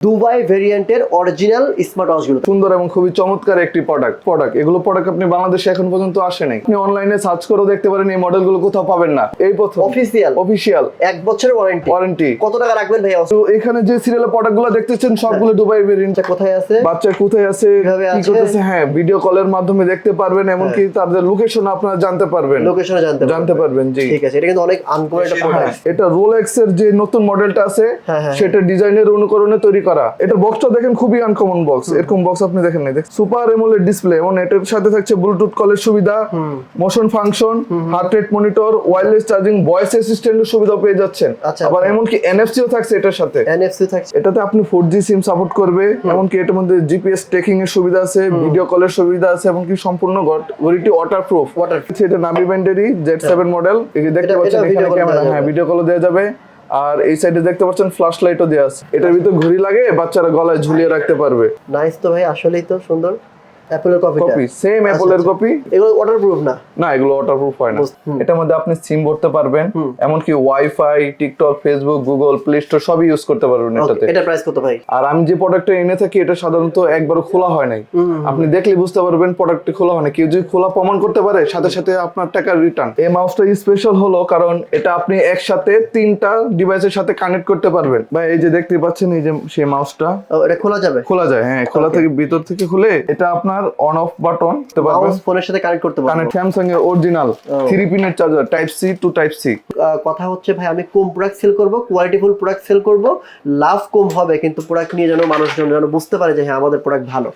Dubai ভেরিয়েন্টের original smart ওয়াচগুলো। সুন্দর এবং খুবই চমৎকার একটি প্রোডাক্ট প্রোডাক্ট এগুলো প্রোডাক্ট আপনি বাংলাদেশে এখন পর্যন্ত আসে নাই। আপনি অনলাইনে সার্চ করেও দেখতে পারেন এই মডেলগুলো কোথাও পাবেন না। এই প্রথম। অফিসিয়াল অফিসিয়াল এক বছরের ওয়ারেন্টি ওয়ারেন্টি কত টাকা রাখবেন ভাই তো এখানে যে সিরিয়ালের প্রোডাক্টগুলো দেখতেছেন সবগুলো দুবাই ভেরিয়েন্ট আচ্ছা কোথায় আছে? বাচ্চা কোথায় আছে? কি? করতেছে? হ্যাঁ ভিডিও কলের মাধ্যমে দেখতে পারবেন এমনকি তাদের লোকেশন আপনারা জানতে পারবেন। লোকেশনে জানতে জানতে পারবেন। জি। ঠিক আছে এটা কিন্তু অনেক আনকমন একটা হ্যাঁ প্রোডাক্ট এটা রোলেক্স এর যে নতুন মডেলটা আছে হ্যাঁ, হ্যাঁ। সেটা ডিজাইনের অনুকরণে তৈরি করা। এটা বক্সটা দেখেন খুবই আনকমন বক্স এরকম বক্স আপনি দেখেন নাই। সুপার এমোলেড ডিসপ্লে এবং এটার সাথে থাকছে ব্লুটুথ কলের সুবিধা motion function heart rate monitor wireless charging voice অ্যাসিস্ট্যান্টের সুবিধা পেয়ে যাচ্ছেন। আচ্ছা, আবার আচ্ছা। এমনকি এনএফসিও থাকছে এটার সাথে। এনএফসি থাকছে। এটাতে আপনি ফোর জি সিম সাপোর্ট করবে এমনকি এটার মধ্যে জিপিএস ট্রেকিং এর সুবিধা আছে ভিডিও কলের সুবিধা আছে এমনকি সম্পূর্ণ ঘড়িটি ওয়াটার প্রুফ Water- এটা নাভি ব্যান্ডেরই জেড সেভেন মডেল দেখতে পাচ্ছেন এখানে ক্যামেরা হ্যাঁ ভিডিও কলও দেওয়া যাবে। আর এই সাইডে দেখতে পাচ্ছেন ফ্ল্যাশ লাইটও দেওয়া আছে। এটার ভিতর ঘড়ি লাগে, বাচ্চারা গলায় ঝুলিয়ে রাখতে পারবে। নাইস তো ভাই, আসলেই তো সুন্দর। অ্যাপলের কপিটা কপি সেম অ্যাপলের কপি এগুলো ওয়াটারপ্রুফ না? না এগুলো ওয়াটারপ্রুফ হয় না। এটার মধ্যে আপনি সিম ভরতে পারবেন। এমনকি wifi TikTok Facebook Google Play Store সবই ইউজ করতে পারবেন এটাতে। এটা প্রাইস কত ভাই? আর আমি যে প্রোডাক্টটা এনে থাকি এটা সাধারণত একবারও খোলা হয় নাই। আপনি দেখলে বুঝতে পারবেন প্রোডাক্টটি খোলা হয় না কেউ যদি খোলা প্রমাণ করতে পারে সাথে সাথে আপনার টাকা রিটার্ন এই মাউসটা স্পেশাল হলো কারণ এটা আপনি একসাথে তিনটা ডিভাইসের সাথে কানেক্ট করতে পারবেন। বা এই যে দেখতে পাচ্ছেন এই যে সেই মাউসটা এটা খোলা যাবে? খোলা যায় হ্যাঁ খোলা থেকে ভিতর থেকে খুলে এটা আপনার অন অফ বাটন তো মাউস ফোনের সাথে কানেক্ট করতে পারবেন কানেক্ট স্যামসাং এর অরিজিনাল 3 পিনের charger type C to type C কথা হচ্ছে ভাই আমি কম প্রোডাক্ট সেল করব কোয়ালিটিফুল প্রোডাক্ট সেল করব লাভ কম হবে কিন্তু প্রোডাক্ট নিয়ে যেন মানুষজন যেন বুঝতে পারে যে হ্যাঁ আমাদের প্রোডাক্ট ভালো।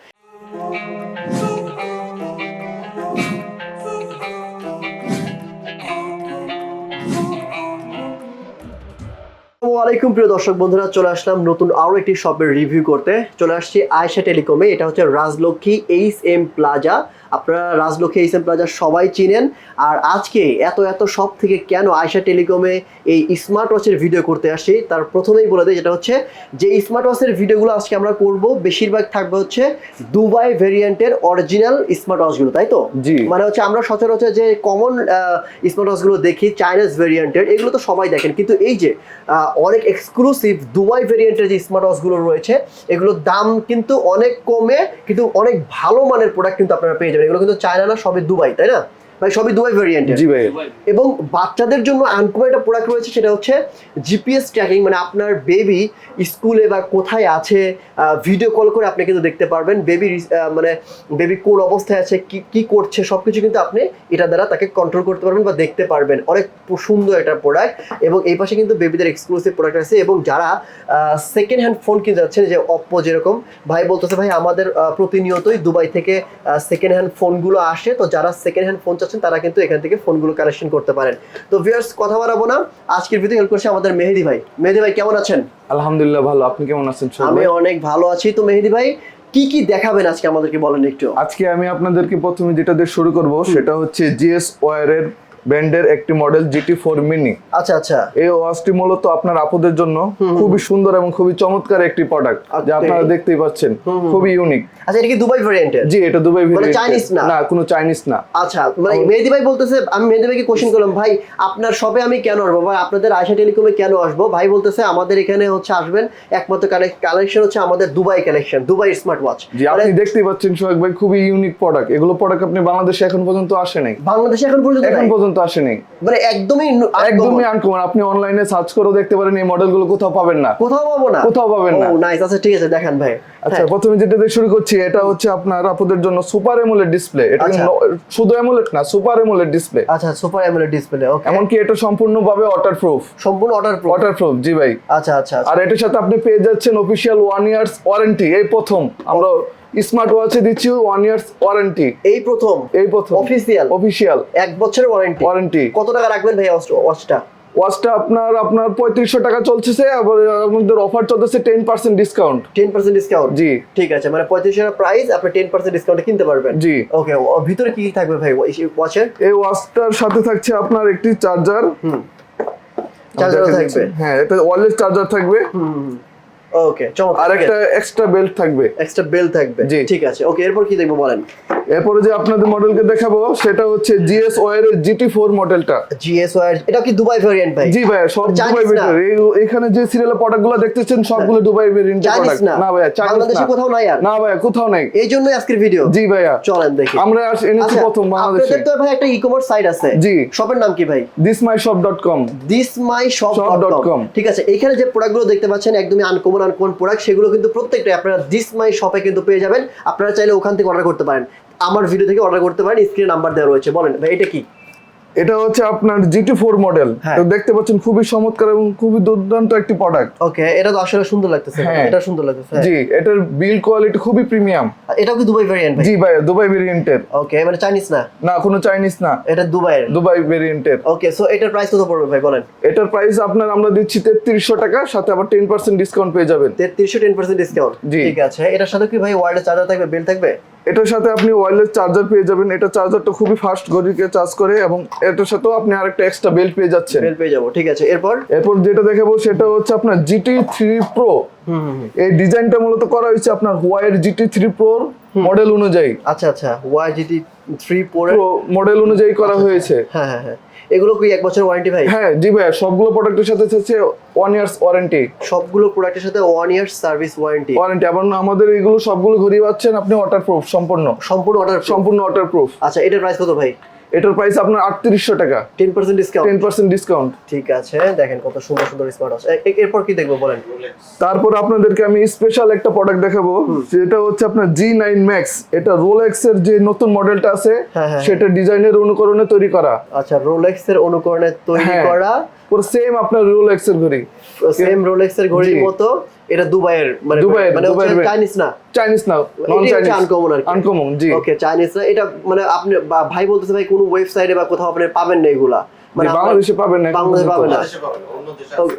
ওয়ালাইকুম প্রিয় দর্শক বন্ধুরা, চলে আসলাম নতুন আরও একটি শপের রিভিউ করতে। চলে আসছি আয়সা টেলিকমে এটা হচ্ছে রাজলক্ষ্মী এইচ এম প্লাজা আপনারা রাজলক্ষ্মী এইচ এম প্লাজা সবাই চিনেন। আর আজকে এত এত সব থেকে কেন আয়শা টেলিকমে এই স্মার্ট ওয়াচের ভিডিও করতে আসছি তার প্রথমেই বলে দেয় যেটা হচ্ছে যে স্মার্ট ওয়াচের ভিডিওগুলো আজকে আমরা করব বেশিরভাগ থাকবে হচ্ছে দুবাই ভেরিয়েন্টের অরিজিনাল স্মার্ট ওয়াচগুলো তাই তো? জি। মানে হচ্ছে আমরা সচরাচর যে কমন স্মার্ট ওয়াচগুলো দেখি চাইনিজ ভেরিয়েন্টের এগুলো তো সবাই দেখেন। কিন্তু এই যে অনেক এক্সক্লুসিভ দুবাই ভেরিয়েন্টের যে স্মার্ট ওয়াচগুলো রয়েছে এগুলোর দাম কিন্তু অনেক কমে কিন্তু অনেক ভালো মানের প্রোডাক্ট কিন্তু আপনারা পেয়ে যাবেন। এগুলো কিন্তু চায়না না সবই দুবাই তাই না? ভাই সবই দুবাই ভেরিয়েন্টের জি ভাই। এবং বাচ্চাদের জন্য আনকমন একটা প্রোডাক্ট রয়েছে সেটা হচ্ছে জিপিএস ট্র্যাকিং মানে আপনার বেবি স্কুলে বা কোথায় আছে ভিডিও কল করে আপনি কিন্তু দেখতে পারবেন বেবি মানে বেবি কোন অবস্থায় আছে কি কি করছে সব কিছু কিন্তু আপনি এটা দ্বারা তাকে কন্ট্রোল করতে পারবেন বা দেখতে পারবেন। অনেক সুন্দর একটা প্রোডাক্ট এবং এই পাশে কিন্তু বেবিদের এক্সক্লুসিভ প্রোডাক্ট আছে এবং যারা সেকেন্ড হ্যান্ড ফোন কিনতে যাচ্ছেন যে অপ্পো যেরকম ভাই বলতেছে ভাই আমাদের প্রতিনিয়তই দুবাই থেকে সেকেন্ড হ্যান্ড ফোনগুলো আসে। তো যারা সেকেন্ড হ্যান্ড ফোন চাচ্ছেন তারা কিন্তু এখান থেকে ফোনগুলো কালেকশন করতে পারেন। তো ভিউয়ার্স কথা বাড়াবো না। আজকের ভিডিও হেল্প করছে আমাদের মেহেদি ভাই। মেহেদি ভাই কেমন আছেন? আলহামদুলিল্লাহ ভালো। আপনি কেমন আছেন আমি অনেক ভালো আছি। তো মেহেদি ভাই কি কি দেখাবেন আজকে আমাদেরকে বলেন একটু? আজকে আমি আপনাদেরকে প্রথমে যেটা দিয়ে শুরু করব সেটা হচ্ছে জিএস ওয়ারের ব্র্যান্ডের একটি মডেল জিটি ফোর মিনি। আচ্ছা আচ্ছা। এই ওয়াচটি মূলত আপনার আপুদের জন্য খুবই সুন্দর এবং খুবই চমৎকার একটি প্রোডাক্ট যা আপনারা দেখতেই পাচ্ছেন। খুবই ইউনিক আচ্ছা এটা কি দুবাই ভ্যারিয়েন্টের জি এটা দুবাই মানে variant-এর। না? না কোনো চাইনিজ না। আচ্ছা মানে মেহেদি ভাই বলতেছে আমি মেহেদি ভাইকে কোশ্চেন করলাম ভাই আপনার শপে আমি কেন আসব? আপনাদের আয়সা টেলিকমে কেন আসব? ভাই বলতেছে আমাদের এখানে হচ্ছে আসবেন একমাত্র কালেকশন হচ্ছে আমাদের Dubai collection Dubai smart watch জি আপনি দেখতেই পাচ্ছেন সোহাগ ভাই খুবই ইউনিক প্রোডাক্ট এগুলো প্রোডাক্ট আপনি বাংলাদেশে এখন পর্যন্ত আসে নাই। বাংলাদেশে এখন পর্যন্ত এখন নাই? পর্যন্ত আসে নাই মানে একদমই একদমই আনকমন আপনি অনলাইনে সার্চ করেও দেখতে পারেন এই মডেলগুলো কোথাও পাবেন না। কোথাও পাবো না? কোথাও পাবেন না। ও নাইস আচ্ছা ঠিক আছে দেখান ভাই। আচ্ছা হ্যাঁ, প্রথমে যেটা দিয়ে শুরু করছি এটা হচ্ছে আপনার আপুদের জন্য সুপার এমোলেড ডিসপ্লে এটা আচ্ছা। শুধু এমোলেড না সুপার এমোলেড ডিসপ্লে আচ্ছা সুপার অ্যামোলেড ডিসপ্লে ওকে এমনকি এটা সম্পূর্ণভাবে ওয়াটার প্রুফ সম্পূর্ণ অর্ডার প্রো ওয়াটার প্রুফ জি ভাই। আচ্ছা আচ্ছা আচ্ছা। আর এটার সাথে আপনি পেয়ে যাচ্ছেন অফিসিয়াল ওয়ান ইয়ার্স ওয়ারেন্টি এই প্রথম। আমরা স্মার্ট ওয়াচে দিচ্ছি ওয়ান ইয়ার্স ওয়ারেন্টি এই প্রথম। এই প্রথম। অফিসিয়াল অফিসিয়াল এক বছরের ওয়ারেন্টি ওয়ারেন্টি কত টাকা রাখবেন ভাই ওয়াচটা? ওয়াচটা আপনার আপনার পঁয়ত্রিশশো টাকা চলছে আবার আমাদের অফার চলতেছে ten percent discount ten percent discount জি। ঠিক আছে মানে পঁয়ত্রিশ টাকা প্রাইস আপনি টেন পার্সেন্ট ডিসকাউন্টে কিনতে পারবেন। জি। ওকে ভিতরে কি কি থাকবে ভাই ওয়াচের এই ওয়াচটার সাথে থাকছে আপনার একটি চার্জার হুম। চার্জারও থাকবে। হ্যাঁ এটা ওয়ারলেস চার্জার থাকবে। হুম। ওকে আর একটা এক্সট্রা বেল্ট থাকবে। এক্সট্রা বেল থাকবে। জি। ঠিক আছে ওকে এরপর কি দেখব বলেন? এরপরে যে আপনাদের মডেলকে দেখাবো সেটা হচ্ছে জিএস ওয়ার এর জিটি ফোর মডেলটা জিএসওয়াই এটা কি দুবাই ভেরিয়েন্ট ভাই? জি ভাইয়া সব দুবাই? ভেরিয়েন্ট এখানে যে সিরিয়ালের প্রোডাক্টগুলো দেখতেছেন সবগুলো দুবাই প্রোডাক্ট না? চাইনিজ বাংলাদেশে কোথাও নাই আর? না ভাইয়া কোথাও নাই। এই জন্যই আজকের ভিডিও জি ভাইয়া। চলেন দেখি। আমরা এনেছি আচ্ছা, প্রথম বাংলাদেশে। আপনাদের তো ভাই একটা ই কমার্স সাইট আছে। জি। শপের নাম কি ভাই? Shop dot ঠিক আছে এখানে যে প্রোডাক্টগুলো দেখতে পাচ্ছেন একদমই আনকমন আনকমন প্রোডাক্ট সেগুলো কিন্তু প্রত্যেকটাই আপনারা দিস মাই শপে কিন্তু পেয়ে যাবেন। আপনারা চাইলে ওখান থেকে অর্ডার করতে পারেন। আমার ভিডিও থেকে অর্ডার করতে পারেন স্ক্রিনে নাম্বার দেওয়া রয়েছে। বলেন, ভাই, এটা কি? এটা হচ্ছে আপনার জিটি ফোর মডেল হ্যাঁ। তো দেখতে পাচ্ছেন খুবই চমৎকার এবং খুবই দুর্দান্ত একটি প্রোডাক্ট ওকে এটা তো আসলে সুন্দর লাগতেছে। হ্যাঁ। এটা সুন্দর লাগতেছে জি এটার বিল কোয়ালিটি খুবই প্রিমিয়াম এটা কি দুবাই ভেরিয়েন্ট ভাই? জি ভাইয়া দুবাই ভেরিয়েন্টের ওকে মানে চাইনিজ না? না কোনো চাইনিজ না। এটা দুবাইয়ের দুবাই ভেরিয়েন্টের ওকে সো এটার প্রাইস কত পড়বে ভাই বলেন? এটার প্রাইস আপনার আমরা দিচ্ছি তেত্রিশশো টাকা সাথে আবার টেন পার্সেন্ট ডিসকাউন্ট পেয়ে যাবেন। তেত্রিশশো টেন পার্সেন্ট ডিসকাউন্ট জি। ঠিক আছে এটার সাথে কি ভাই ওয়ার্ল্ডের চার্জার থাকবে বেল থাকবে? এটার সাথে আপনি ওয়্যারলেস চার্জার পেয়ে যাবেন। এটা চার্জারটা খুবই ফাস্ট গতিতে চার্জ করে এবং এটার সাথেও আপনি আরেকটা এক্সট্রা বেল্ট পেয়ে যাচ্ছেন। বেল্ট পেয়ে যাব ঠিক আছে। এরপর? এরপর যেটা দেখাবো সেটা হচ্ছে আপনার জিটি থ্রি প্রো হুম হুম, হুম। এই ডিজাইনটা মূলত করা হয়েছে আপনার হোয়াইট জিটি থ্রি প্রোর মডেল অনুযায়ী। আচ্ছা আচ্ছা Y GT three pro model অনুযায়ী করা হয়েছে। হ্যাঁ হ্যাঁ হ্যাঁ। এগুলো কি এক বছর ওয়ারেন্টি ভাই? হ্যাঁ জি ভাই সবগুলো প্রোডাক্টের সাথে থাকছে ওয়ান ইয়ার্স ওয়ারেন্টি সবগুলো প্রোডাক্টের সাথে one years service warranty warranty এবং আমাদের এগুলো সবগুলো ঘুরিয়ে পাচ্ছেন আপনি ওয়াটার প্রুফ সম্পূর্ণ। সম্পূর্ণ ওয়াটার সম্পূর্ণ ওয়াটার প্রুফ আচ্ছা এটার প্রাইস কত ভাই? এটার প্রাইস আপনার আটত্রিশশো টাকা। Ten percent discount ten percent discount ঠিক আছে দেখেন কত সুন্দর সুন্দর স্মার্ট ওয়াচ এরপর কি দেখব বলেন? তারপর আপনাদেরকে আমি স্পেশাল একটা প্রোডাক্ট দেখাবো যেটা হচ্ছে আপনার জি নাইন ম্যাক্স এটা রোলেক্স এর যে নতুন মডেলটা আছে হ্যাঁ, হ্যাঁ। সেটা ডিজাইনের অনুকরণে তৈরি করা। আচ্ছা রোলেক্স এর অনুকরণে তৈরি হ্যাঁ। করা। পুরো সেম আপনার রোলেক্স এর ঘড়ি। সেম রোলেক্স এর ঘড়ির মতো এটা দুবাইয়ের মানে দুবাইয়ের, মানে চাইনিজ না? চাইনিজ না নন চাইনিজ আনকমন আর আনকমন জি। ওকে চাইনিজ না এটা মানে আপনি ভাই বলতেছে ভাই কোনো ওয়েবসাইটে বা কোথাও আপনি পাবেন না এগুলা। মানে বাংলাদেশে পাবেন না বাংলাদেশে পাবেন না।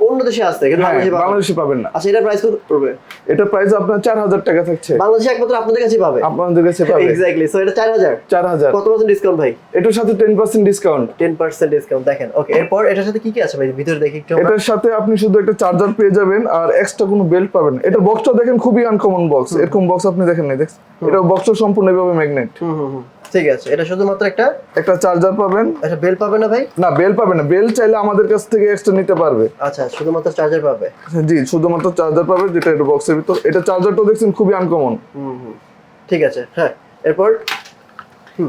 অন্য দেশে আছে। কিন্তু হ্যাঁ বাংলাদেশে পাবেন। না। বাংলাদেশে পাবেন না। আচ্ছা এটা প্রাইস কত পড়বে? এটা প্রাইস আপনার চার হাজার টাকা থাকছে। বাংলাদেশে একমাত্র আপনাদের কাছে পাবে? আপনাদের কাছে পাবে। এক্স্যাক্টলি সো এটা চার হাজার। চার হাজার। কত পার্সেন্ট ডিসকাউন্ট ভাই? এটার সাথে ten percent discount ten percent discount দেখেন ওকে এরপর এটার সাথে কি কি আছে ভাই? ভিতরে দেখি একটু এটার সাথে আপনি শুধু একটা চার্জার পেয়ে যাবেন আর এক্সট্রা কোনো বেল্ট পাবেন না। এটার বক্সটা দেখেন খুবই আনকমন বক্স এরকম বক্স আপনি দেখেন নাই দেখছেন? এটা বক্সটা সম্পূর্ণ এভাবে ম্যাগনেট হুম হুম। ঠিক আছে। এটা শুধুমাত্র একটা একটা চার্জার পাবেন। একটা বেল পাবে না ভাই? না বেল পাবেন না। বেল চাইলে আমাদের কাছ থেকে এক্সট্রা নিতে পারবে। আচ্ছা শুধুমাত্র চার্জার পাবে? জি শুধুমাত্র চার্জার পাবে যেটা এটা বক্সের ভিতর এটা চার্জারটাও দেখছেন খুবই আনকমন হুম ঠিক আছে হ্যাঁ। এরপর?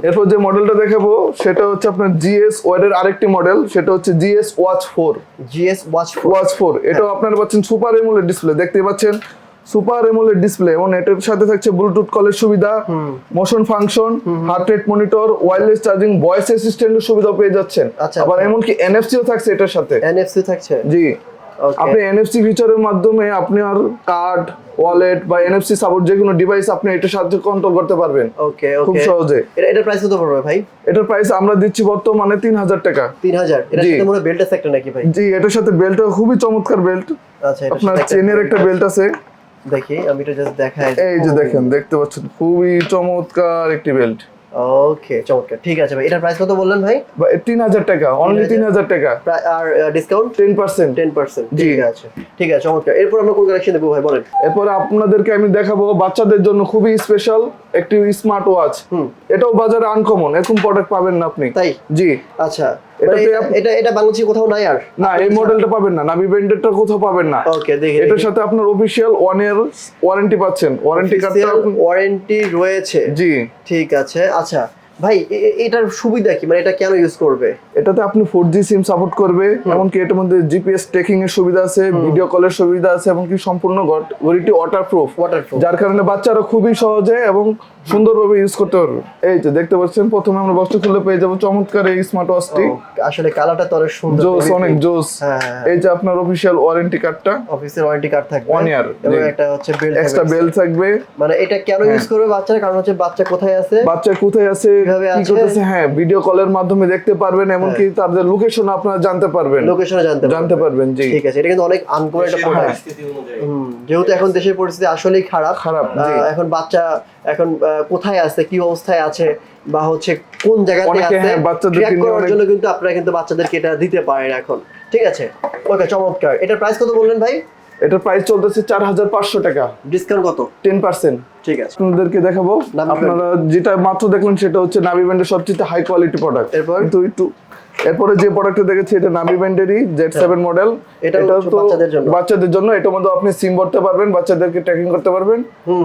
এরপর যে মডেলটা দেখাবো সেটা হচ্ছে আপনার জিএস ওয়ার্ডের আরেকটি মডেল সেটা হচ্ছে GS watch four GS watch watch four এটাও আপনারা পাচ্ছেন সুপার এমোলেড ডিসপ্লে দেখতে পাচ্ছেন সুপার এমোলেড ডিসপ্লে এবং এটার সাথে থাকছে ব্লুটুথ কলের সুবিধা motion function heart rate monitor wireless charging voice অ্যাসিস্ট্যান্টের সুবিধা পেয়ে যাচ্ছেন। আচ্ছা, আবার আচ্ছা। এমনকি এনএফসিও থাকছে এটার সাথে। এনএফসি থাকছে? জি। আপনি এনএফসি ফিচারের মাধ্যমে আপনি আর কার্ড ওয়ালেট বা এনএফসি সাপোর্ট যে কোনো ডিভাইস আপনি এটার সাথে কন্ট্রোল করতে পারবেন। ওকে খুব সহজে। এটা এটার প্রাইস কত পড়বে ভাই? এটার প্রাইস আমরা দিচ্ছি বর্তমানে তিন হাজার টাকা। তিন হাজার। এটার সাথে মনে বেল্ট আছে একটা নাকি ভাই? জি এটার সাথে বেল্টটা খুবই চমৎকার বেল্ট আচ্ছা আপনার চেনের একটা বেল্ট আছে। দেখি আমি এটা জাস্ট দেখাই। এই যে দেখেন দেখতে পাচ্ছেন খুবই চমৎকার একটি বেল্ট। ওকে চমৎকার। ঠিক আছে ভাই এটার প্রাইস কত বললেন ভাই? তিন হাজার টাকা অনলি তিন হাজার। টাকা। আর discount ten percent ten percent. ঠিক আছে। ঠিক আছে চমৎকার। এরপর আমরা কোন কালেকশন দেখব ভাই বলেন। এরপরে আপনাদেরকে আমি দেখাবো বাচ্চাদের জন্য খুবই স্পেশাল একটি স্মার্ট ওয়াচ হুম। এটাও বাজারে আনকমন এরকম প্রোডাক্ট পাবেন না আপনি। তাই? জি। আচ্ছা। এটা- এটা এটা বাংলাদেশে কোথাও নাই আর? না এই মডেলটা পাবেন না। কোথাও পাবেন না। ওকে দেখি এটার সাথে আপনার অফিসিয়াল ওয়ান ইয়ার ওয়ারেন্টি পাচ্ছেন। ওয়ারেন্টি কার্ডটা ওয়ারেন্টি রয়েছে। জি। ঠিক আছে আচ্ছা। ভাই এটার সুবিধা কি? মানে এটা কেন ইউজ করবে? এটাতে আপনি ফোর জি সিম সাপোর্ট করবে এমনকি এটার মধ্যে জিপিএস ট্রেকিং এর সুবিধা আছে ভিডিও কলের সুবিধা আছে এমনকি সম্পূর্ণ ঘড়িটি ওয়াটার প্রুফ যার কারণে বাচ্চারা খুবই সহজে এবং সুন্দরভাবে ইউজ করতে পারবে। এই যে দেখতে পাচ্ছেন প্রথমে আমরা বক্সটা খুলে পেয়ে যাব চমৎকার এই স্মার্ট ওয়াচটি আসলে কালারটা তো অনেক সুন্দর জোস অনেক জোস। হ্যাঁ, হ্যাঁ, এই যে আপনার অফিসিয়াল ওয়ারেন্টি কার্ডটা অফিসের ওয়ারেন্টি কার্ড থাকবে। One year, এবং একটা হচ্ছে বেল্ট এক্সট্রা বেল থাকবে। মানে এটা কেন হ্যাঁ। ইউজ করবে বাচ্চারা? কারণ হচ্ছে বাচ্চা কোথায় আছে? বাচ্চা কোথায় আছে কীভাবে কি আছে? হ্যাঁ ভিডিও কলের মাধ্যমে দেখতে পারবেন এমনকি তাদের লোকেশন আপনারা জানতে পারবেন। লোকেশনে জানতে জানতে পারবেন জি। ঠিক আছে এটা কিন্তু অনেক আনকমন একটা প্রোডাক্ট পরিস্থিতি। অনুযায়ী। যেহেতু এখন দেশের পরিস্থিতি আসলেই খারাপ। খারাপ, এখন বাচ্চা এখন আহ, কোথায় আছে কি অবস্থায় আছে বা হচ্ছে কোন জায়গাতে আছে হ্যাঁ, নিয়ে করার জন্য কিন্তু আপনারা কিন্তু বাচ্চাদেরকে এটা দিতে পারেন এখন। ঠিক আছে? ওকে চমৎকার। এটার প্রাইস কত বললেন ভাই? এটার প্রাইস চলতেছে চার হাজার পাঁচশো টাকা। ডিসকাউন্ট কত? টেন পার্সেন্ট ঠিক আছে। আপনাদেরকে দেখাবো। আপনারা যেটা মাত্র দেখলেন সেটা হচ্ছে নাভি ব্যান্ডের সবচেয়ে হাই কোয়ালিটি প্রোডাক্ট এরপর? কিন্তু একটু এরপরে যে প্রোডাক্টটা দেখেছি এটা নাভি ব্যান্ডেরই জেড সেভেন মডেল এটা হচ্ছে বাচ্চাদের জন্য। বাচ্চাদের জন্য। এটার মধ্যে আপনি সিম ভরতে পারবেন বাচ্চাদেরকে ট্র্যাকিং করতে পারবেন।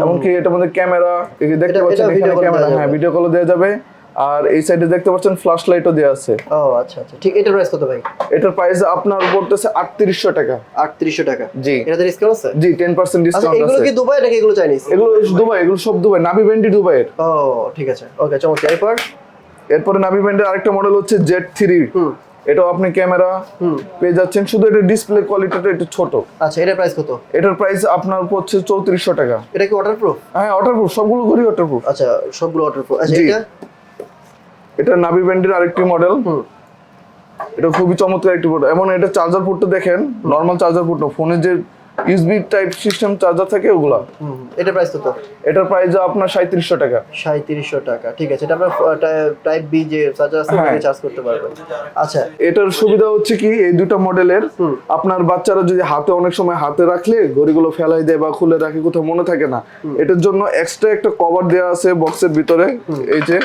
এমনকি এটার মধ্যে ক্যামেরা দেখতে এটা- পাচ্ছেন এখানে ক্যামেরা হ্যাঁ ভিডিও কল দেওয়া যাবে। আর এই সাইডে দেখতে পাচ্ছেন ফ্ল্যাশ লাইটও দেওয়া আছে। ও আচ্ছা আচ্ছা। ঠিক এটার প্রাইস কত ভাই? এটার প্রাইস আপনার পড়তেছে আটত্রিশশো টাকা। আটত্রিশশো টাকা। জি। এটাতে ডিসকাউন্ট আছে? জি টেন পার্সেন্ট আচ্ছা ডিসকাউন্ট এগুলো কি দুবাই নাকি এগুলো চাইনিজ এগুলো দুবাই এগুলো সব দুবাই। নাভি ব্যান্ডি দুবাইয়ের। ও ঠিক আছে। ওকে চমৎকার। এরপর? এরপরে নাভি ব্যান্ডের আরেকটা মডেল হচ্ছে জেড থ্রি হুম। এটাও আপনি ক্যামেরা হুম। পেয়ে যাচ্ছেন। শুধু এটা ডিসপ্লে কোয়ালিটিটা একটু ছোট। আচ্ছা এটার প্রাইস কত? এটার প্রাইস আপনার হচ্ছে চৌত্রিশশো টাকা। এটা কি ওয়াটারপ্রুফ হ্যাঁ ওয়াটারপ্রুফ সবগুলো ঘড়ি ওয়াটারপ্রুফ আচ্ছা সবগুলো ওয়াটারপ্রুফ আচ্ছা এটা এটা নাভি ব্যান্ডের আরেকটি মডেল এটা খুবই চমৎকার একটি পোর্ট এমন এটা চার্জার পোর্টটা দেখেন নর্মাল চার্জার পোর্ট না ফোনের যে ইউএসবি টাইপ সিস্টেম চার্জার থাকে ওগুলা। এটার প্রাইস কত? এটার প্রাইস আপনার সাঁত্রিশশো টাকা। সাঁত্রিশশো টাকা। ঠিক আছে এটা আপনার টাইপ বি যে চার্জার আছে হ্যাঁ। চার্জ করতে পারবেন। আচ্ছা। এটার সুবিধা হচ্ছে কি এই দুটো মডেলের আপনার বাচ্চারা যদি হাতে অনেক সময় হাতে রাখলে ঘড়িগুলো ফেলাই দেয় বা খুলে রাখে কোথাও মনে থাকে না। এটার জন্য এক্সট্রা একটা কভার দেওয়া আছে বক্সের ভিতরে। এই যে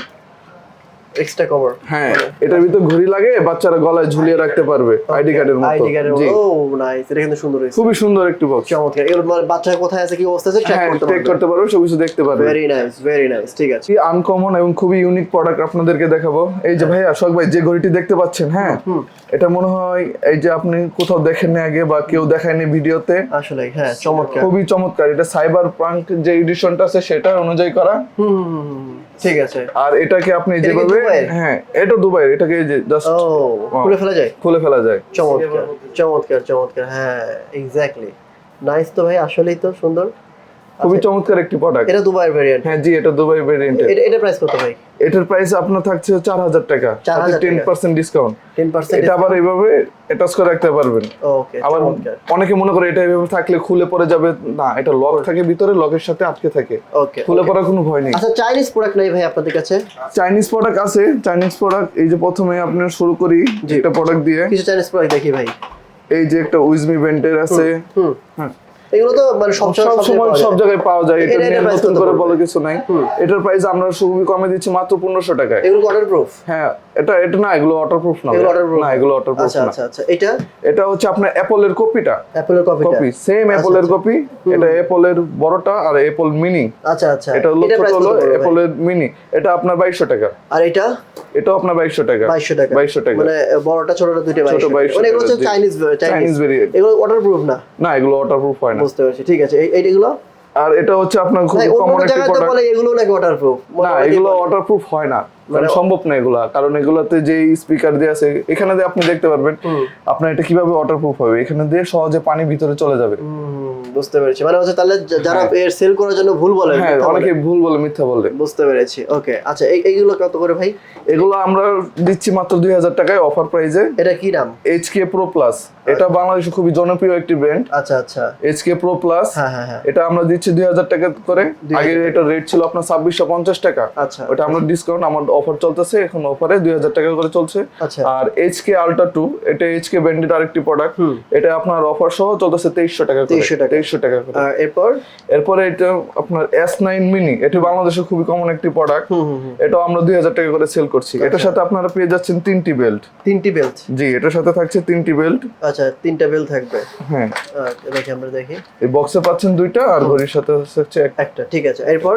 এক্সট্রা কভার হ্যাঁ। এটার ভিতরে ঘড়ি লাগে বাচ্চারা গলায় ঝুলিয়ে রাখতে পারবে আইডি কার্ডের মতো। আইডি কার্ডের ও নাইস এটা কিন্তু সুন্দর হয়েছে। খুবই সুন্দর একটি বক্স চমৎকার। এগুলো মানে বাচ্চা কোথায় আছে কি অবস্থা আছে ট্র্যাক হ্যাঁ করতে চেক করতে পারবে সব কিছু দেখতে পারবে। ভেরি নাইস ভেরি নাইস ঠিক আছে। আনকমন এবং খুবই ইউনিক প্রোডাক্ট আপনাদেরকে দেখাবো। এই যে ভাইয়া শখ ভাই যে ঘড়িটি দেখতে পাচ্ছেন হ্যাঁ? এটা মনে হয় এই যে আপনি কোথাও দেখেননি আগে বা কেউ দেখায়নি ভিডিওতে। আসলে হ্যাঁ চমৎকার। খুবই চমৎকার। এটা সাইবার প্রাঙ্ক যে এডিশনটা আছে সেটা অনুযায়ী করা। হুম। ঠিক আছে। আর এটাকে আপনি যেভাবে হ্যাঁ এটা দুবাই এটাকে জাস্ট খুলে ফেলা যায়? খুলে ফেলা যায়। চমৎকার চমৎকার চমৎকার হ্যাঁ এক্স্যাক্টলি নাইস তো ভাই আসলেই তো সুন্দর। খুবই আচ্ছা, চমৎকার একটি প্রোডাক্ট এটা দুবাইয়ের ভেরিয়েন্ট হ্যাঁ জি এটা দুবাই ভেরিয়েন্ট এটা প্রাইস কত ভাই? এটার প্রাইস আপনার থাকছে চার হাজার টাকা। 4,000 টেন পার্সেন্ট ডিসকাউন্ট এটা আবার এইভাবে অ্যাটাচ করে রাখতে পারবেন। আবার অনেকে মনে করে এটা এভাবে থাকলে খুলে পড়ে যাবে। না এটা লক থাকে ভিতরে লকের সাথে আটকে থাকে। খুলে পড়ার কোনো ভয় নেই। আচ্ছা চাইনিজ প্রোডাক্ট নাই ভাই আপনাদের কাছে? চাইনিজ প্রোডাক্ট আছে। চাইনিজ প্রোডাক্ট এই যে প্রথমে আপনি শুরু করি। একটা প্রোডাক্ট দিয়ে। কিছু চাইনিজ প্রোডাক্ট দেখি ভাই। এই যে একটা উইজমি ব্যান্ডের আছে। হুম। হ্যাঁ। এগুলো তো মানে সব সময় সব জায়গায় পাওয়া যায় এটা নিয়ে নতুন করে কিছু নাই। এটার প্রাইস আমরা খুবই কমে দিচ্ছি মাত্র পনেরোশো টাকায়। এগুলো ওয়াটারপ্রুফ হ্যাঁ এটা এটা না এগুলো ওয়াটারপ্রুফ না। এগুলো waterproof? না এগুলো ওয়াটারপ্রুফ আচ্ছা না। আচ্ছা আচ্ছা এটা? এটা হচ্ছে আপনার অ্যাপলের কপিটা। অ্যাপলের কপিটা। কপি সেম অ্যাপলের কপি। এটা অ্যাপলের বড়টা আর অ্যাপল মিনি আচ্ছা আচ্ছা। এটা হলো ছোট হলো অ্যাপলের মিনি এটা আপনার বাইশশো টাকা। আর এটা? এটাও আপনার বাইশশো টাকা। বাইশশো টাকা। বাইশশো টাকা। মানে বড়টা ছোটটা দুইটা ছোট বাইশশো 2200 মানে এগুলো হচ্ছে চাইনিজ চাইনিজ ভেরিয়েন্ট এগুলো ওয়াটারপ্রুফ না? না এগুলো ওয়াটারপ্রুফ হয় না। বুঝতে পারছি ঠিক আছে। এই এইগুলো আর এটা হচ্ছে আপনার খুব কমন একটা প্রোডাক্ট বলে এগুলো নাকি ওয়াটারপ্রুফ না এগুলো ওয়াটারপ্রুফ হয় না। মানে সম্ভব না এগুলা কারণ এগুলাতে যে স্পিকার দিয়ে আছে এখানে দিয়ে আপনি দেখতে পারবেন আপনার এটা কীভাবে ওয়াটারপ্রুফ হবে? এখানে দিয়ে সহজে পানি ভিতরে চলে যাবে। বুঝতে পেরেছি। মানে হচ্ছে তাহলে যারা এর সেল করার জন্য ভুল বলে হ্যাঁ। অনেকে ভুল বলে মিথ্যা বলে। বুঝতে পেরেছি। ওকে আচ্ছা এই এইগুলো কত করে ভাই? এগুলো আমরা দিচ্ছি মাত্র দুই হাজার টাকায় অফার প্রাইজে এটা কি নাম? এইচ কে প্রো প্লাস এটা বাংলাদেশে খুবই জনপ্রিয় একটি ব্র্যান্ড আচ্ছা আচ্ছা। এইচ কে প্রো প্লাস হ্যাঁ হ্যাঁ হ্যাঁ। এটা আমরা দিচ্ছি দুই হাজার টাকা করে। আগে এটা রেট ছিল আপনার ছাব্বিশশো পঞ্চাশ টাকা। আচ্ছা। ওটা আমরা ডিসকাউন্ট আমার অফার চলতেছে এখন অফারে দুই হাজার টাকা করে চলছে। আচ্ছা। আর এইচ কে আলট্রা টু এটা এইচ কে ব্র্যান্ডের আরেকটি প্রোডাক্ট এটা আপনার অফার সহ চলতেছে তেইশশো টাকা করে। 2300 টাকা। তেইশশো টাকা করে। এরপর? এরপরে এটা আপনার এস নাইন মিনি এটা বাংলাদেশে খুবই কমন একটি প্রোডাক্ট এটাও আমরা দুই হাজার টাকা করে সেল করছি। এটার সাথে আপনারা পেয়ে যাচ্ছেন তিনটি বেল্ট তিনটি বেল্ট জি এটার সাথে থাকছে তিনটি বেল্ট আচ্ছা তিনটা বেল্ট থাকবে। হ্যাঁ। দেখি আমরা দেখি। এই বক্সে পাচ্ছেন দুইটা আর ঘড়ির সাথে হচ্ছে একটা ঠিক আছে। এরপর?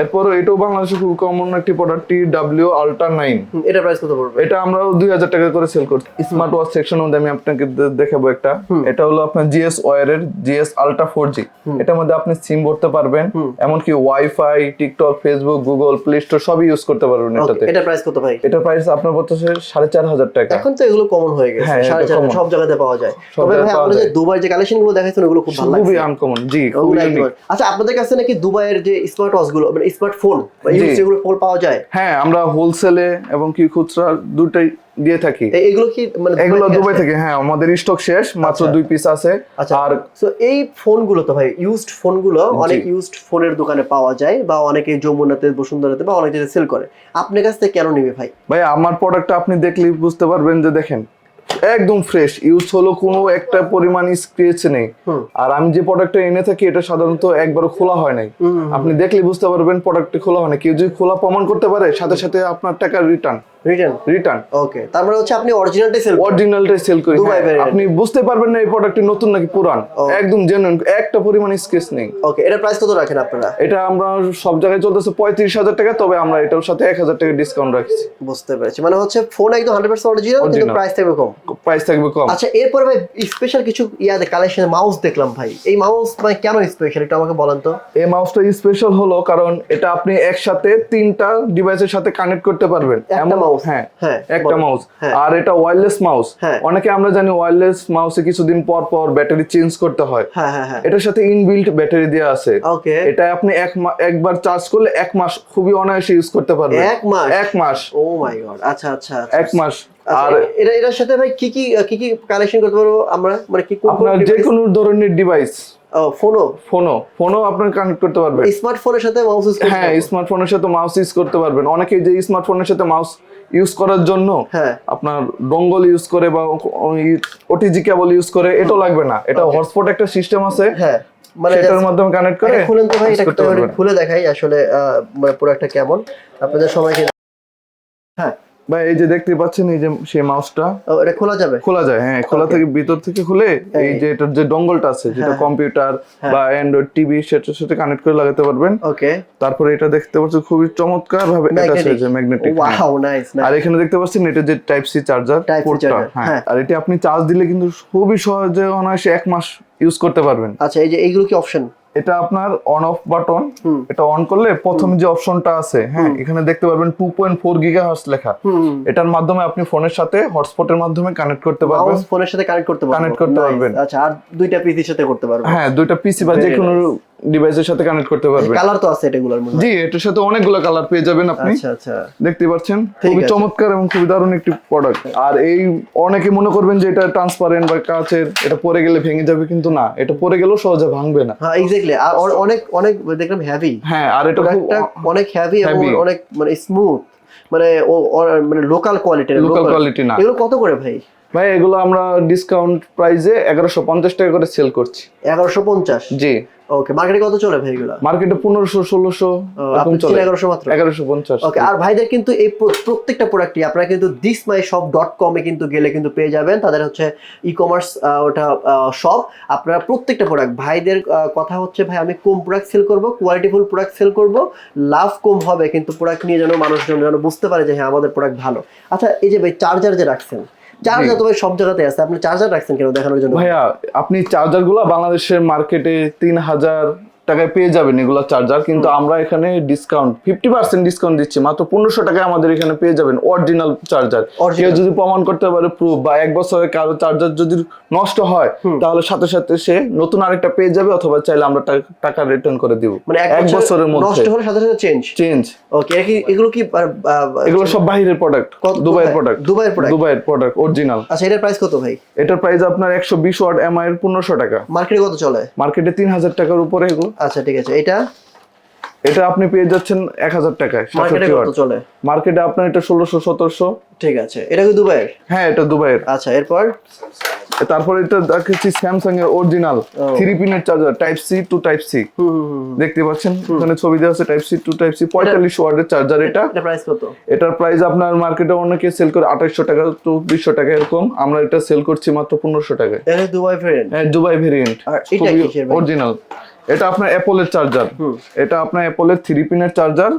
এরপরে এটাও বাংলাদেশে খুব কমন একটি product T W ultra nine এটা প্রাইস কত পড়বে? এটা আমরা দুই হাজার টাকা করে সেল করছি। স্মার্ট ওয়াচ সেকশন মধ্যে আমি আপনাকে দেখাবো একটা। এটা হলো আপনার জিএস ওয়ারের জিএস আলট্রা ফোর জি এটার মধ্যে আপনি সিম ভরতে পারবেন। এমনকি wifi TikTok Facebook Google Play Store সবই ইউজ করতে পারবেন এটাতে। এটা প্রাইস কত ভাই? এটা প্রাইস আপনার পড়তেছে সাড়ে চার হাজার টাকা। এখন তো এগুলো কমন হয়ে গেছে হ্যাঁ, সাড়ে চার। সব জায়গাতে পাওয়া যায়। তবে ভাই আপনারা যে দুবাই যে কালেকশনগুলো দেখাইছেন ওগুলো খুব ভালো লাগছে। খুবই আনকমন জি খুবই আচ্ছা আপনাদের কাছে নাকি দুবাইয়ের যে স্মার্ট ওয়াচগুলো মানে স্মার্টফোন। যেগুলো ফোন পাওয়া যায়। হ্যাঁ আমরা হোলসেলে এবং কি খুচরা দুটাই দিয়ে থাকি। এগুলো কি মানে এগুলো দুবাই থেকে হ্যাঁ আমাদের স্টক শেষ মাত্র আচ্ছা। দুই পিস আছে। আচ্ছা। আর সো এই ফোনগুলো তো ভাই ইউজড ফোনগুলো অনেক ইউজড ফোনের দোকানে পাওয়া যায় বা অনেকে যমুনাতে বসুন্ধরাতে বা অনেকে সেল করে। আপনার কাছ থেকে কেন নিবে ভাই? ভাই আমার প্রোডাক্টটা আপনি দেখলেই বুঝতে পারবেন যে দেখেন একদম ফ্রেশ ইউজ হলো কোনো একটা পরিমাণ স্ক্রেচ নেই। আর আমি যে প্রোডাক্টটা এনে থাকি এটা সাধারণত একবার খোলা হয় নাই। আপনি দেখলে বুঝতে পারবেন প্রোডাক্টটা খোলা হয় না কেউ যদি খোলা প্রমাণ করতে পারে সাথে সাথে আপনার টাকা রিটার্ন রিটার্ন রিটার্ন ওকে তার মানে হচ্ছে আপনি অরিজিনালটাই সেল অরিজিনালটাই সেল করি। দুবাই হ্যাঁ, variant। আপনি বুঝতে পারবেন না এই প্রোডাক্টটি নতুন নাকি পুরান। একদম জেনুইন একটা পরিমাণ স্কেচ নেই। ওকে এটার প্রাইস কত রাখেন আপনারা? এটা আমরা সব জায়গায় চলতেছে পঁয়ত্রিশ হাজার টাকা তবে আমরা এটার সাথে এক হাজার টাকা ডিসকাউন্ট রাখছি। বুঝতে পেরেছি। মানে হচ্ছে ফোন একদম হান্ড্রেড পার্সেন্ট অরিজিনাল কিন্তু প্রাইস থাকবে কম। প্রাইস থাকবে কম। আচ্ছা এরপরে ভাই স্পেশাল কিছু কালেকশন মাউস দেখলাম ভাই। এই মাউস মানে কেন স্পেশাল একটু আমাকে বলেন তো। এই মাউসটা স্পেশাল হলো কারণ এটা আপনি একসাথে তিনটা ডিভাইসের সাথে কানেক্ট করতে পারবেন। এমন-? হ্যাঁ হ্যাঁ, একটা মাউস হ্যাঁ। আর এটা ওয়্যারলেস মাউস। অনেকে আমরা জানি ওয়্যারলেস মাউসে কিছুদিন পর পর ব্যাটারি চেঞ্জ করতে হয়। হ্যাঁ এটার সাথে ইনবিল্ট ব্যাটারি দেওয়া আছে। ওকে এটা আপনি এক একবার চার্জ করলে এক মাস খুবই অনায়াসে ইউজ করতে পারবেন। এক মাস? এক মাস। ও মাই গড আচ্ছা আচ্ছা। এক মাস। আর এটা এটার সাথে ভাই কি কি কি কি কালেকশন করতে পারব আমরা? মানে কি কোন আপনার যে কোনো ধরনের ডিভাইস ফোনও ফোনও ফোনও আপনার কানেক্ট করতে পারবেন। স্মার্টফোনের সাথে মাউস ইউজ হ্যাঁ? স্মার্টফোনের সাথে মাউস ইউজ করতে পারবেন। অনেকে যে স্মার্টফোনের সাথে মাউস ইউজ করার জন্য হ্যাঁ। আপনার ডঙ্গল ইউজ করে বা ওটিজি কেবল ইউজ করে এটাও লাগবে না। এটা হটস্পট একটা সিস্টেম আছে। হ্যাঁ মানে সেটার মাধ্যমে কানেক্ট করে খুলেন তো ভাই এটা একটু। খুলে দেখাই আসলে মানে প্রোডাক্টটা কেমন। আপনাদের সবাইকে হ্যাঁ। ভাই এই যে দেখতে পাচ্ছেন এই যে সেই মাউসটা এটা খোলা যাবে? খোলা যায় হ্যাঁ খোলা থেকে ভিতর থেকে খুলে এই যে এটার যে ডঙ্গলটা আছে যেটা হ্যাঁ। কম্পিউটার হ্যাঁ। বা অ্যান্ড্রয়েড টিভি সেটার সাথে কানেক্ট করে লাগাতে পারবেন। ওকে তারপরে এটা দেখতে পাচ্ছেন খুবই চমৎকার ভাবে অ্যাটাচ হয়েছে ম্যাগনেটিক ওয়াও নাইস আর এখানে দেখতে পাচ্ছেন এটা যে টাইপ সি চার্জার পোর্টটা হ্যাঁ। হ্যাঁ। আর এটা আপনি চার্জ দিলে কিন্তু খুবই সহজে অনায়াসে এক মাস ইউজ করতে পারবেন। আচ্ছা এই যে এইগুলো কি অপশন এটা আপনার অন অফ বাটন। এটা অন করলে প্রথম যে অপশনটা আছে হ্যাঁ এখানে দেখতে পারবেন টু পয়েন্ট ফোর গিগা লেখা। হুম। এটার মাধ্যমে আপনি ফোনের সাথে হটস্পটের মাধ্যমে কানেক্ট করতে পারবেন। ফোনের সাথে কানেক্ট করতে পারবেন কানেক্ট করতে পারবেন। আচ্ছা আর দুইটা পিসির সাথে করতে পারবেন হ্যাঁ দুইটা পিসি বা যে কোনো ডিভাইসের সাথে কানেক্ট করতে পারবেন কালার তো আছে এটাগুলোর মধ্যে। জি এটার সাথে অনেকগুলো কালার পেয়ে যাবেন আপনি। আচ্ছা আচ্ছা। দেখতে পাচ্ছেন? খুবই চমৎকার এবং খুবই দারুণ একটি প্রোডাক্ট আর এই অনেকে মনে করবেন যে এটা ট্রান্সপারেন্ট বা কাচের এটা পরে গেলে ভেঙে যাবে কিন্তু না এটা পরে গেলেও সহজে ভাঙবে না। হ্যাঁ এক্স্যাক্টলি আর অনেক অনেক দেখলাম হেভি হ্যাঁ আর এটা খুব অনেক হেভি এবং অনেক মানে স্মুথ মানে ও মানে লোকাল কোয়ালিটির লোকাল কোয়ালিটি না। এগুলো কত করে ভাই? ভাই এগুলো আমরা ডিসকাউন্ট প্রাইসে এগারোশো পঞ্চাশ টাকা করে সেল করছি। এগারোশো পঞ্চাশ? জি। ওকে মার্কেটে কত চলে ভাই এগুলো? মার্কেটে পনেরোশো ষোলোশো ছিল এগারোশো মাত্র? এগারোশো পঞ্চাশ। ওকে আর ভাইদের কিন্তু এই প্রত্যেকটা প্রোডাক্টই আপনারা কিন্তু দিস মাই শপ ডট কমে কিন্তু গেলে কিন্তু পেয়ে যাবেন। তাদের হচ্ছে ই কমার্স ওটা শপ আপনারা প্রত্যেকটা প্রোডাক্ট ভাইদের কথা হচ্ছে ভাই আমি কম প্রোডাক্ট সেল করব কোয়ালিটিফুল প্রোডাক্ট সেল করব। লাভ কম হবে কিন্তু প্রোডাক্ট নিয়ে যেন মানুষজন যেন বুঝতে পারে যে হ্যাঁ আমাদের প্রোডাক্ট ভালো। আচ্ছা এই যে ভাই চার্জার যে রাখছেন চার্জার তো ভাই সব জায়গাতে আছে। আপনি চার্জার রাখছেন কেন দেখানোর জন্য? ভাইয়া আপনি চার্জারগুলা বাংলাদেশের মার্কেটে তিন হাজার টাকায় পেয়ে যাবেন এগুলো চার্জার কিন্তু আমরা এখানে ডিসকাউন্ট ফিফটি পার্সেন্ট ডিসকাউন্ট দিচ্ছি। মাত্র পনেরোশো টাকায় আমাদের এখানে পেয়ে যাবেন অরিজিনাল চার্জার কেউ যদি প্রমাণ করতে পারে প্রুফ বা এক বছরের কারও চার্জার যদি নষ্ট হয় তাহলে সাথে সাথে সে নতুন আরেকটা পেয়ে যাবে অথবা চাইলে আমরা টাকা রিটার্ন করে দিব। মানে এক বছরের মধ্যে। নষ্ট হলে সাথে সাথে চেঞ্জ চেঞ্জ ওকে এগুলো কি এগুলো সব বাহিরের প্রোডাক্ট দুবাইয়ের প্রোডাক্ট দুবাইয়ের product? দুবাইয়ের প্রোডাক্ট অরিজিনাল আচ্ছা এটার প্রাইস কত ভাই? এটার প্রাইস আপনার একশো বিশ ওয়াট এমআই এর পনেরোশো টাকা। মার্কেটে কত চলে? মার্কেটে তিন হাজার টাকার উপরে এগুলো। আচ্ছা ঠিক আছে। এটা? এটা আপনি পেয়ে যাচ্ছেন এক হাজার টাকায় মার্কেটে কত চলে? মার্কেটে আপনার এটা ষোলোশো সতেরোশো। ঠিক আছে। এটা কি দুবাইয়ের? হ্যাঁ এটা দুবাইয়ের। আচ্ছা এরপর? তারপরে এটা দেখেছি স্যামসাং এর অরিজিনাল থ্রি পিনের charger type C to type C. দেখতে পাচ্ছেন? এখানে ছবি দেওয়া আছে type C to type C পঁয়তাল্লিশ ওয়ার্ডের চার্জার এটা। প্রাইস কত? এটার প্রাইস আপনার মার্কেটে অনেকে সেল করে আঠাইশশো টাকা টু বিশশো টাকা এরকম। আমরা এটা সেল করছি মাত্র পনেরোশো টাকায়। এটা দুবাই ভেরিয়েন্ট হ্যাঁ দুবাই ভেরিয়েন্ট আর এটা কিসের অরিজিনাল এটা আপনার অ্যাপলের চার্জার। এটা আপনার অ্যাপলের থ্রি পিনের চার্জার।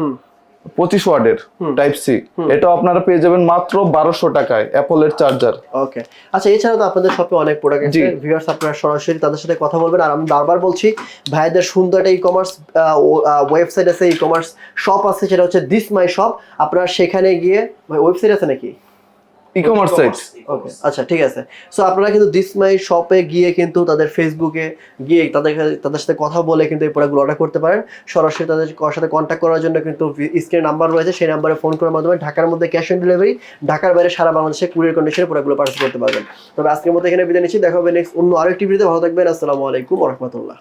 পঁচিশ ওয়ার্ডের টাইপ সি এটা আপনারা পেয়ে যাবেন মাত্র বারোশো টাকায় অ্যাপলের চার্জার ওকে আচ্ছা এছাড়া তো আপনাদের শপে অনেক প্রোডাক্ট আছে। ভিউয়ার্স আপনারা সরাসরি তাদের সাথে কথা বলবেন। আর আমি বারবার বলছি ভাইদের সুন্দর একটা ই কমার্স ওয়েবসাইট আছে ই কমার্স শপ আছে সেটা হচ্ছে দিস মাই শপ আপনারা সেখানে গিয়ে ওয়েবসাইট আছে নাকি? ই কমার্স সাইট ওকে আচ্ছা ঠিক আছে। সো আপনারা কিন্তু দিস মাই শপে গিয়ে কিন্তু তাদের ফেসবুকে গিয়ে তাদের তাদের সাথে কথা বলে কিন্তু এই প্রোডাক্টগুলো অর্ডার করতে পারেন। সরাসরি তাদের সাথে কন্ট্যাক্ট করার জন্য কিন্তু স্ক্রিনে নাম্বার রয়েছে সেই নাম্বারে ফোন করার মাধ্যমে ঢাকার মধ্যে ক্যাশ অন ডেলিভারি ঢাকার বাইরে সারা বাংলাদেশে কুরিয়ার কন্ডিশনে প্রোডাক্টগুলো পার্সেল করতে পারবেন। তবে আজকের মতো এখানে বিদায় নিচ্ছি দেখা হবে নেক্সট অন্য আরেকটি ভিডিওতে ভালো থাকবেন আসসালামু আলাইকুম রহমতুল্লাহ।